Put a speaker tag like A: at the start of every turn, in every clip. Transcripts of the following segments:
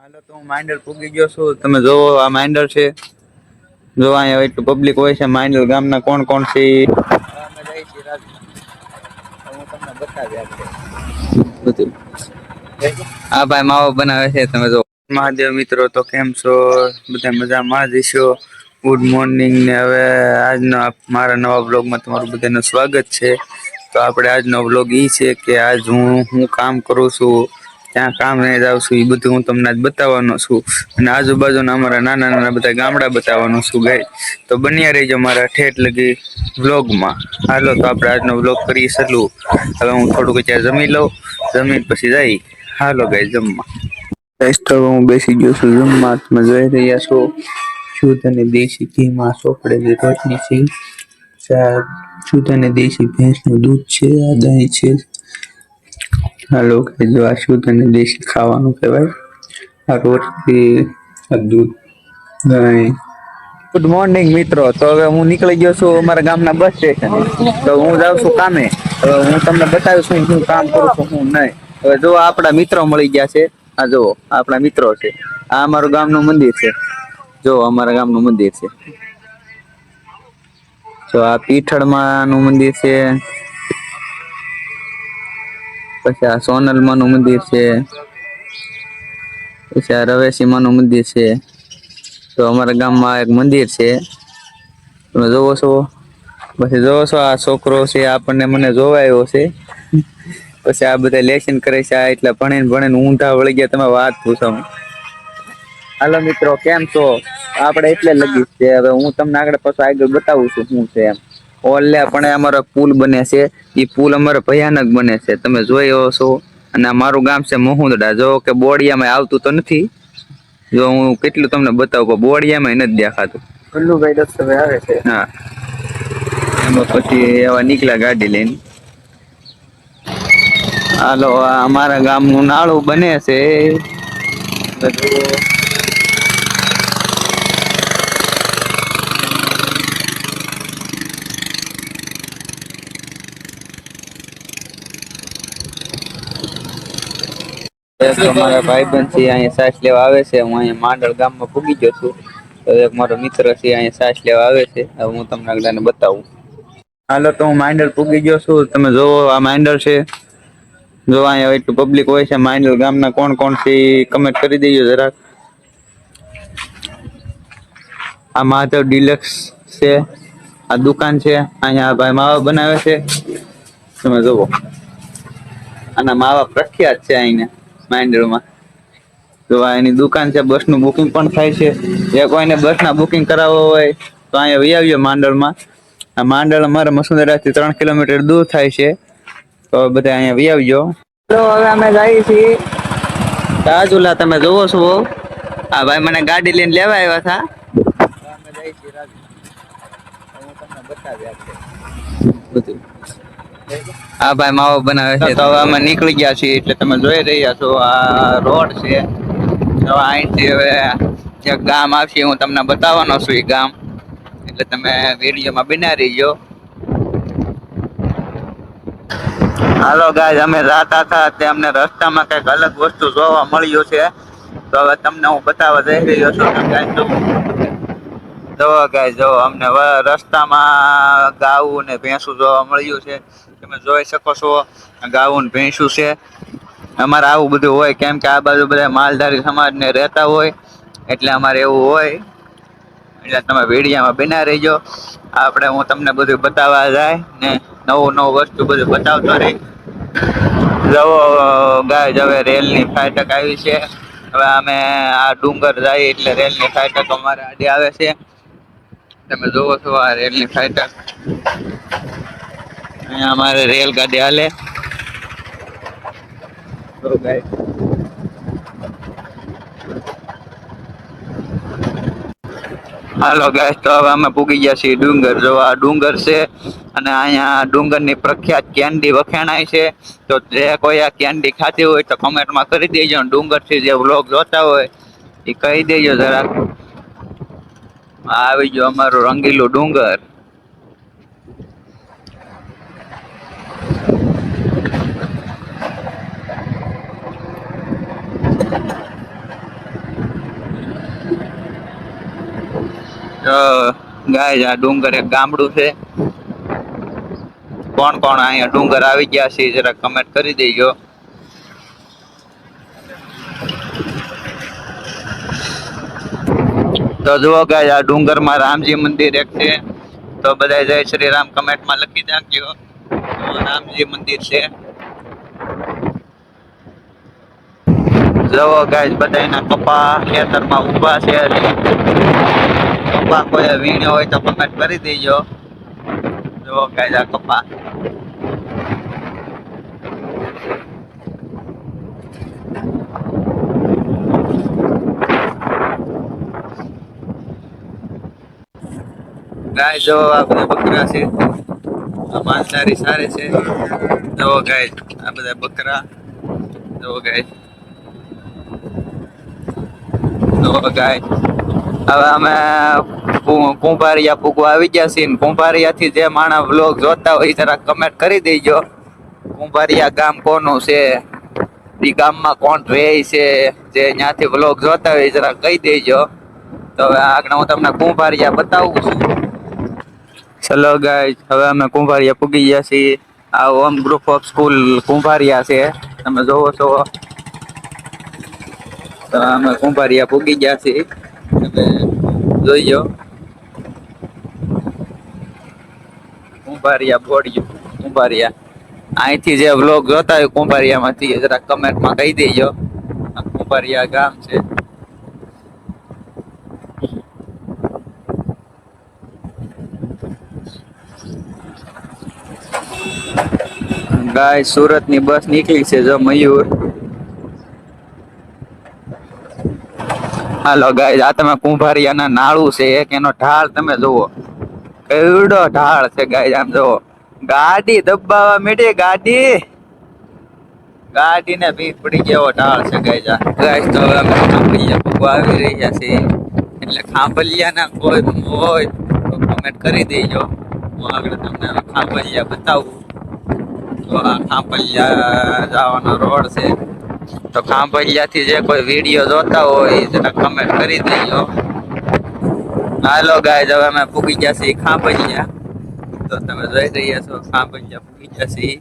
A: હાલો, તો હું માઇન્ડર પૂગી ગયો છું. તમે જોવો, આ માઇન્ડલ છે. જો અહીંયા એટલું પબ્લિક હોય છે. માઇન્ડર ગામના કોણ કોણ છે. અમે જઈએ છીએ હું આ ભાઈ, માવો બનાવે છે. તમે જો મહાદેવ મિત્રો, તો કેમ છો? બધા મજામાં જ છો? ગુડ મોર્નિંગ ને હવે આજના મારા નવા બ્લોગમાં તમારું બધાનું સ્વાગત છે. તો આપણે આજનો બ્લોગ ઈ છે કે આજ હું હું કામ કરું છું. ત્યાં કામ નહીં જાઉં છું એ બધું હું તમને આજ બતાવવાનો છું. અને આજુબાજુના અમારા નાના નાના બધા ગામડા બતાવવાનો છું ગઈ તો બન્યા રહીજો મારા ઠેઠ લગી વ્લોગમાં. હાલો તો આપણે આજનો વ્લોગ કરી શકું હવે હું થોડુંક ત્યાં જમી લઉં, જમીન પછી જઈ. હાલો ગઈ જમવા. હું બેસી ગયો છું જમવા. તમે જોઈ રહ્યા છો શુદ્ધ અને દેશી ઘીમાં ચોપડેલી રોટલી છે. શુદ્ધ અને દેશી ભેંસનું દૂધ છે, આ દહીં છે. હાલો કે જો આ શુદ્ધ અને દેશી ખાવાનું કહેવાય? આ રોટલી દૂધ, દહીં. ગુડ મોર્નિંગ મિત્રો. તો હવે હું નીકળી ગયો છું અમારા ગામના બસ સ્ટેશન. તો હું જાઉં છું કામે. હવે હું તમને બતાવું છું હું કામ કરું છું, હું નહીં. હવે જો આપણા મિત્રો મળી ગયા છે. આ જુઓ આપણા મિત્રો છે. આ અમારું ગામનું મંદિર છે. જો અમારા ગામનું મંદિર છે. જો આ પીઠળમાં નું મંદિર છે. પછી આ સોનલનું મંદિર છે. પછી આ રવેશીમાં નું મંદિર છે. તો અમારા ગામમાં એક મંદિર છે. તમે જોવો છો. પછી જોવો છો આ છોકરો છે, આપણને મને જોવાયો છે. પછી આ બધા લેસન કરે છે, આ એટલે ભણીને ભણીને ઊંધા વળી ગયા, તમે વાત પૂછો. હાલો મિત્રો, કેમ છો? આપણે એટલે લગી છે. હવે હું તમને આગળ પાછું આગળ બતાવું છું શું છે એમ. ઓલે પણ અમારો પુલ બને છે. એ પુલ અમારો ભયાનક બને છે. તમે જોયો છો. અને મારું ગામ છે મોહુંદડા. જો કે બોડિયામાં આવતું તો નથી. જો હું કેટલું તમને બતાવું પણ બોડિયામાં નથી દેખાતું.
B: ગુલ્લુભાઈ દત્તભાઈ આવે છે.
A: હા. એમાં પછી એવા નીકળ્યા ગાડી લઈને. હાલો અમારા ગામનું નાળું બને છે. બધું અમારા ભાઈબંધ છે, અહીંયા સાસ લેવા આવે છે. હું અહીંયા માંડળ ગામમાં પૂગી ગયો છું. તો એક મારો મિત્ર છે, અહીંયા સાસ લેવા આવે છે. હવે હું તમને આગળને બતાવું. હાલો, તો હું માંડળ પૂગી ગયો છું. તમે જોવો, આ માંડળ છે. જો અહીંયા એટલું પબ્લિક હોય છે. માંડળ ગામના કોણ કોણ છે કમેન્ટ કરી દેજો જરાક. આ મહાદેવ ડિલક્સ છે. આ દુકાન છે. અહીંયા ભાઈ માવા બનાવે છે. તમે જોવો. આના માવા પ્રખ્યાત છે અહીંયા માંડળમાં. તો આ એની દુકાન છે, બસનું બુકિંગ પણ થાય છે. જે કોઈને બસના બુકિંગ કરાવવો હોય, તો અહીંયા વહી આવીએ માંડળમાં. આ માંડળ અમારા મસુંદરાથી ત્રણ કિલોમીટર દૂર થાય છે. તો બધા અહીંયા વહી આવજો.
B: તો હવે અમે જઈએ છીએ.
A: રાજુલા તમે જોવો છો આ ભાઈ મને ગાડી લઈને લેવા આવ્યા હતા. અમે જઈએ છીએ રાજુ તમને બતાવી બધું આ ભાઈ માવો બનાવે છે. તો અમે નીકળી ગયા છીએ એટલે તમે જોઈ રહ્યા છો, આ રોડ છે. તો અહીંથી હવે જે ગામ આવશે હું તમને બતાવવાનો છું એ ગામ. એટલે તમે વિડીયોમાં બિના રહીજો. હાલો ગાય અમે રાત હતા તે અમને રસ્તામાં કંઈક અલગ વસ્તુ જોવા મળ્યું છે. તો હવે તમને હું બતાવવા જઈ રહ્યો છું. ગાય જો જો ગાય જો અમને રસ્તામાં ગાવું ને ભેંસું જોવા મળ્યું છે. તમે જોઈ શકો છો, ગાવું ને ભેંસું છે. અમારે આવું બધું હોય, કેમ કે આ બાજુ બધા માલધારી સમાજને રહેતા હોય, એટલે અમારે એવું હોય. એટલે તમે વિડીયામાં બના રહીજો. આપણે હું તમને બધું બતાવવા જાય ને નવું નવું વસ્તુ બધું બતાવતો રહી. જવો ગાય હવે રેલની ફાટક આવી છે. હવે અમે આ ડુંગર જાય એટલે રેલની ફાટક અમારે આડે આવે છે. તમે જોવો છો આ રેલની ફાઈટર અહીંયા અમારે રેલગાડી હાલે. હાલો ગાય તો હવે અમે પૂગી ગયા છીએ ડુંગર. જો આ ડુંગર છે અને અહીંયા ડુંગરની પ્રખ્યાત કેન્ડી વખેણાય છે. તો જે કોઈ આ કેન્ડી ખાતી હોય તો કમેન્ટમાં કરી દેજો અને ડુંગરથી જે વ્લોગ જોતા હોય એ કહી દેજો જરાક. આવી ગયો અમારું રંગીલું ડુંગર. ગાય આ ડુંગર એક ગામડું છે. કોણ કોણ અહીંયા ડુંગર આવી ગયા છે, જરા કમેન્ટ કરી દેજો. તો જુઓ ગાય આ ડુંગરમાં રામજી મંદિર એક છે. તો બધા જય શ્રી રામ કમેન્ટમાં લખી નાખજો. રામજી મંદિર છે. જુઓ ગાય બધા એના કપા ખેતરમાં ઊભા છે. કપા કોઈ વીણ્યો હોય તો કમેન્ટ કરી દેજો. જુઓ ગાય આ કપા. ગાય જો આ બકરા છે માંસાહારી સારે છે. જો ગાય, આ બધા બકરા. જો ગાય. જુઓ ગાય. હવે અમે કુંભારિયા પૂગવા આવી ગયા છીએ કુંભારિયાથી જે માણસ વ્લોગ જોતા હોય જરા કમેન્ટ કરી દેજો. કુંભારિયા ગામ કોનું છે? ઈ ગામમાં કોણ રહે છે? જે ત્યાંથી વ્લોગ જોતા હોય જરા કહી દેજો. તો હવે આગળ હું તમને કુંભારિયા બતાવું છું. ચલો ગાય હવે અમે કુંભારિયા પૂગી ગયા છીએ. આ Om group of school Kumbhariya છે. તમે જોવો છો. તો અમે કુંભારિયા પૂગી ગયા છીએ. તમે જોઈજો કુંભારિયા બોડિયું, કુંભારિયા. અહીંથી જે વ્લોગ જોતા હોય કુંભારિયામાંથી, એ જરા કમેન્ટમાં કહી દેજો. કુંભારિયા ગામ છે. ગાય સુરતની બસ નીકળી છે જો મયુર. હાલો ગાય આ તમે કુંભારિયાના નાળું છે, એક એનો ઢાળ તમે જુઓ. કેવડો ઢાળ છે ગાય આમ જુઓ. ગાડી દબાવવા મીડી, ગાડી. ગાડીને ભીત પડી ગયો ઢાળ છે ગાય ગાય તો અમે ખાંભલિયા ભૂગવા આવી રહ્યા છે એટલે ખાંભલિયાના કોઈ હોય તો કમેન્ટ કરી દેજો. હું આગળ તમને ખાંભલિયા બતાવું. તો જવાનો રોડ છે. તો ખાંભલિયા થી જે કોઈ વીડિયો જોતા હોય એ કમેન્ટ કરી દેજો. હાલો ગાય હવે અમે પૂગી ગયા છીએ ખાંભલિયા તો તમે જોઈ રહ્યા છો ખાંભલિયા પૂગી ગયા છીએ.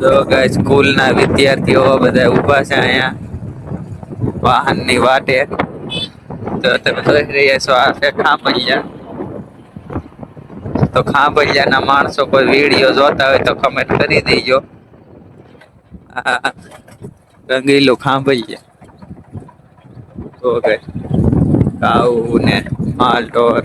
A: તો ગાય સ્કૂલના વિદ્યાર્થીઓ બધા ઊભા છે અહીંયા. વાહનની વાટે. તો તમે જોઈ રહ્યા છો, આ છે ખાંભલિયા તો ખાંભલિયાના માણસો કોઈ વીડિયો જોતા હોય તો કમેન્ટ કરી દેજો. રંગીલું ખાંભલિયા તો ગાય કાઉ ને માલઢોર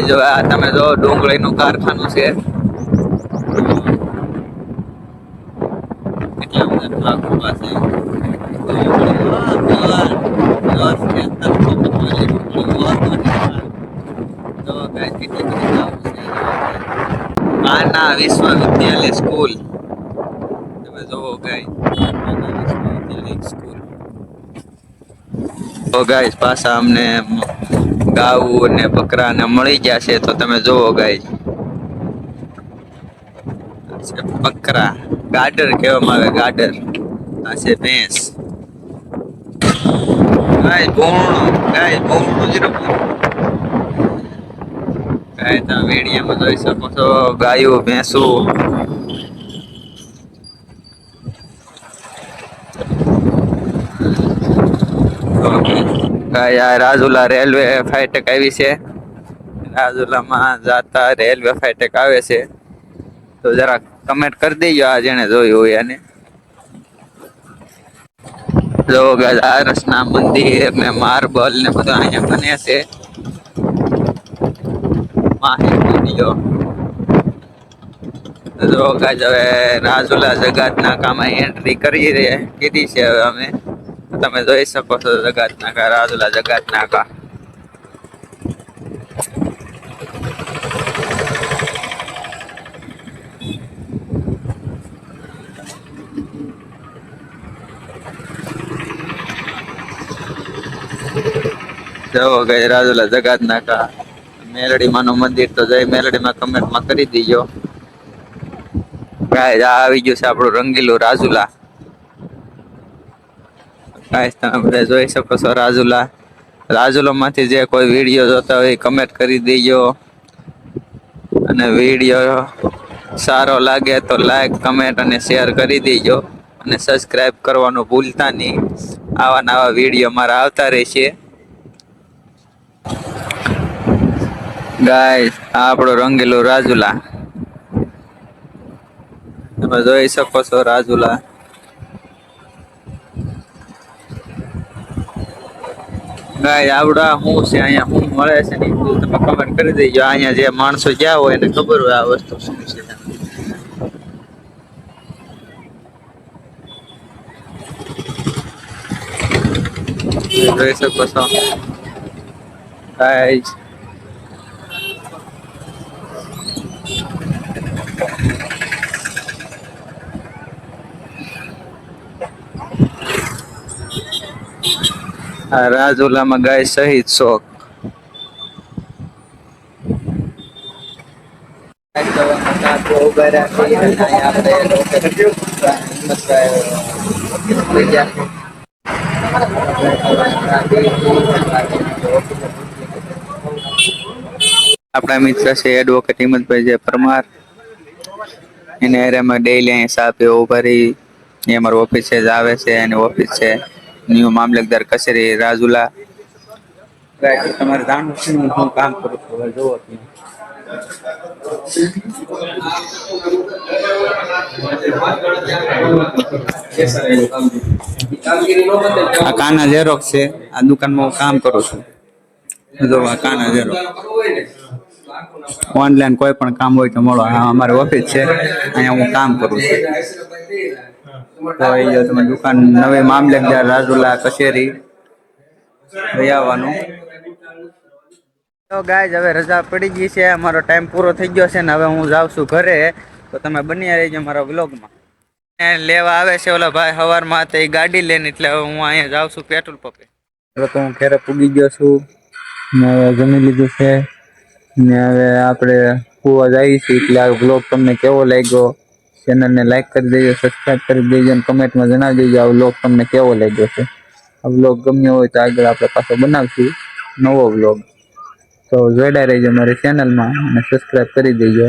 A: ને જો તમે જો ડુંગળીનું કારખાનું છે. ગાય વિશ્વવિદ્યાલય સ્કૂલ. તમે જોવો ગાય વિશ્વવિદ્યાલય સ્કૂલ. તો ગાય પાછા અમને ગાવું ને બકરા ને મળી છે તો તમે જોવો ગાય બકરા. ગાડર કહેવામાં આવે, ગાડર. આ છે ભેંસ. ગાય ભૂણું ગાય ભૂણું જ ગાય તમે વેડિયામાં જોઈ શકો છો, ગાયું, ભેંસું ગાય આ રાજુલા રેલવે ફાટક આવી છે. રાજુલામાં જાતા રેલવે ફાટક આવે છે. તો જરા કમેન્ટ કરી દેજો આ જેને જોયું હોય એને. જો ગાય આરસના મંદિર ને માર્બલ ને બધું અહીંયા બને છે. માહિતી જો ગાજ હવે રાજુલા જગાતના કામમાં એન્ટ્રી કરી કીધી છે હવે અમે. તમે જોઈ શકો છો જગતનાકા, રાજુલા જગતનાકા. જવો ગઈ રાજુલા જગાત નાખા જગતનાકા. મેલડીમાંનું મંદિર તો જઈ જય મેલડીમાં કમેન્ટમાં કરી દીજો. ગાય આવી ગયું છે આપણું રંગીલું રાજુલા. ગાઈસ તમે બધા જોઈ શકો છો રાજુલા. રાજુલા માંથી જે કોઈ વીડિયો જોતા હોય કમેન્ટ કરી દેજો. અને વીડિયો સારો લાગે તો લાઈક કમેન્ટ અને શેર કરી દેજો. અને સબસ્ક્રાઇબ કરવાનું ભૂલતા નહીં. આવા નવા વીડિયો મારા આવતા રહેશે. આ આપણો રંગેલું રાજુલા. તમે જોઈ શકો છો રાજુલા. ગાય આવડા શું છે, અહીંયા શું મળે છે ને બધું તમે કમેન્ટ કરી દેજો. અહીંયા જે માણસો ગયા હોય એને ખબર હોય આ વસ્તુ શું છે. જોઈ શકો છો. ગાઈસ આ રાજુલામાં ગાય શહીદ શોક આપણા મિત્ર છે એડવોકેટ હિંમતભાઈ જે પરમાર. એને એરિયામાં ડેઈલી અહીં ચા પીવા ઊભા રહી. એ અમારું ઓફિસે જ આવે છે, એની ઓફિસ છે. ન્યુ મામલતદાર કચેરી રાજુલા. તમારે જાણવું છે હું કામ કરું છું? જોવો આ કાના ઝેરોક છે. આ દુકાનમાં હું કામ કરું છું. જો આ કાના ઝેરોક ઓનલાઈન કોઈ પણ કામ હોય તો મળો. આ અમારી ઓફિસ છે. અહીંયા હું કામ કરું છું. તો એ જો તમે દુકાન નવે મામલતદાર રાજુલા કચેરી લઈ આવવાનું તો ગાય હવે રજા પડી ગઈ છે. અમારો ટાઈમ પૂરો થઈ ગયો છે ને હવે હું જાઉં છું ઘરે. તો તમે બન્યા રહીજો મારા વ્લોગમાં. લેવા આવે છે ઓલા ભાઈ સવારમાં તો એ ગાડી લઈને એટલે હવે હું અહીંયા જાઉં છું પેટ્રોલ પંપે. હવે તો હું ઘરે પૂગી ગયો છું. ને હવે જમી લીધું છે. ને હવે આપણે કુવા જઈએ છીએ. એટલે આ વ્લોગ તમને કેવો લાગ્યો? ચેનલને લાઈક કરી દેજો સબસ્ક્રાઈબ કરી દેજો અને કમેન્ટમાં જણાવી દેજો આ વ્લોગ તમને કેવો લાગ્યો છે. આ વ્લોગ ગમ્યો હોય તો આગળ આપણે પાછો બનાવશું નવો વ્લોગ તો જોડાઈ રહેજો મારી ચેનલમાં અને સબસ્ક્રાઈબ કરી દેજો.